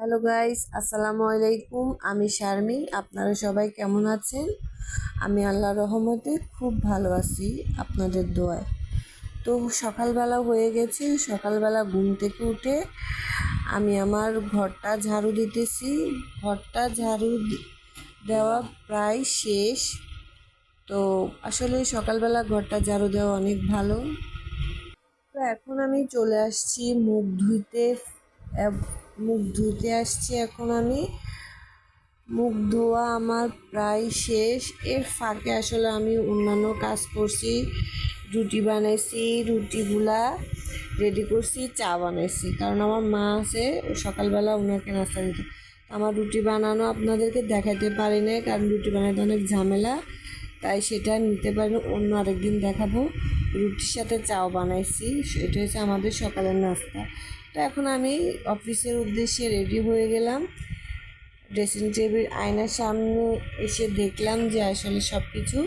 Hello guys আসসালামু আলাইকুম আমি শারমিন। আপনারা সবাই কেমন আছেন? আমি আল্লাহ রহমতে খুব ভালো আছি আপনাদের দোয়ায়। তো সকালবেলা হয়ে গেছে। সকালবেলা ঘুম থেকে উঠে আমি আমার ঘরটা ঝাড়ু দিতেছি। ঘরটা ঝাড়ু দেওয়া প্রায় শেষ। তো আসলে সকালবেলা ঘরটা ঝাড়ু দেওয়া অনেক ভালো। তো এখন আমি চলে আসছি মুখ ধুইতে। মুখ ধুতে আসছি এখন আমি। মুখ ধোয়া আমার প্রায় শেষ। এর ফাঁকে আসলে আমি অন্যান্য কাজ করছি। রুটি বানাইছি, রুটিগুলা রেডি করছি, চা বানাইছি। কারণ আমার মা আছে সকালবেলা ওনাকে নাস্তা দিতে। আমার রুটি বানানো আপনাদেরকে দেখাতে পারি না কারণ রুটি বানাতে অনেক ঝামেলা। তাই সেটা নিতে পারি অন্য আরেকদিন দেখাবো। রুটির সাথে চাও বানাইছি, এটা হচ্ছে আমাদের সকালের নাস্তা। তো এখন আমি অফিসের উদ্দেশ্যে রেডি হয়ে গেলাম। ড্রেসিং টেবিল আয়নার সামনে এসে দেখলাম যে আসলে সব কিছু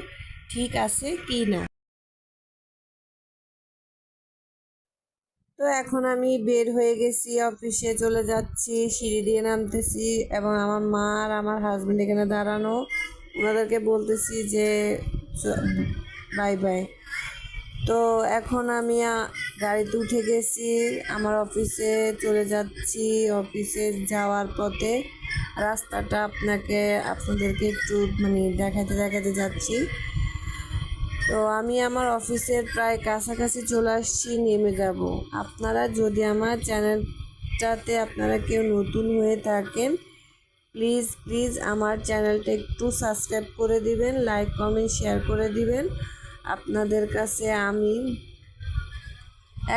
ঠিক আছে কি না। তো এখন আমি বের হয়ে গেছি, অফিসে চলে যাচ্ছি, সিঁড়ি দিয়ে নামতেছি এবং আমার মা আর আমার হাজব্যান্ড এখানে দাঁড়ানো। ওনাদেরকে বলতেছি যে বাই বাই। তো এখন আমি গাড়িতে উঠে গেছি, আমার অফিসে চলে যাচ্ছি। অফিসে যাওয়ার পথে রাস্তাটা আপনাকে, আপনাদেরকে একটু মানে দেখাতে দেখাতে যাচ্ছি। তো আমি আমার অফিসের প্রায় কাছাকাছি চলে আসছি, নেমে যাব। আপনারা যদি আমার চ্যানেলটাতে আপনারা কেউ নতুন হয়ে থাকেন, প্লিজ প্লিজ আমার চ্যানেলটা একটু সাবস্ক্রাইব করে দিবেন, লাইক, কমেন্ট, শেয়ার করে দিবেন। আপনাদের কাছে আমি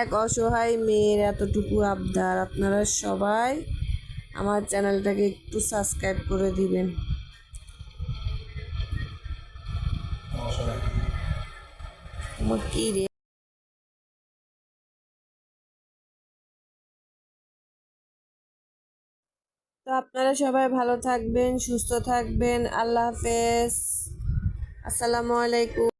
এক অসহায় মেয়ের এতটুকু আবদার। আপনারা সবাই আমার চ্যানেলটাকে একটু সাবস্ক্রাইব করে দিবেন। তো আপনারা সবাই ভালো থাকবেন, সুস্থ থাকবেন। আল্লাহ হাফেজ। আসসালামু আলাইকুম।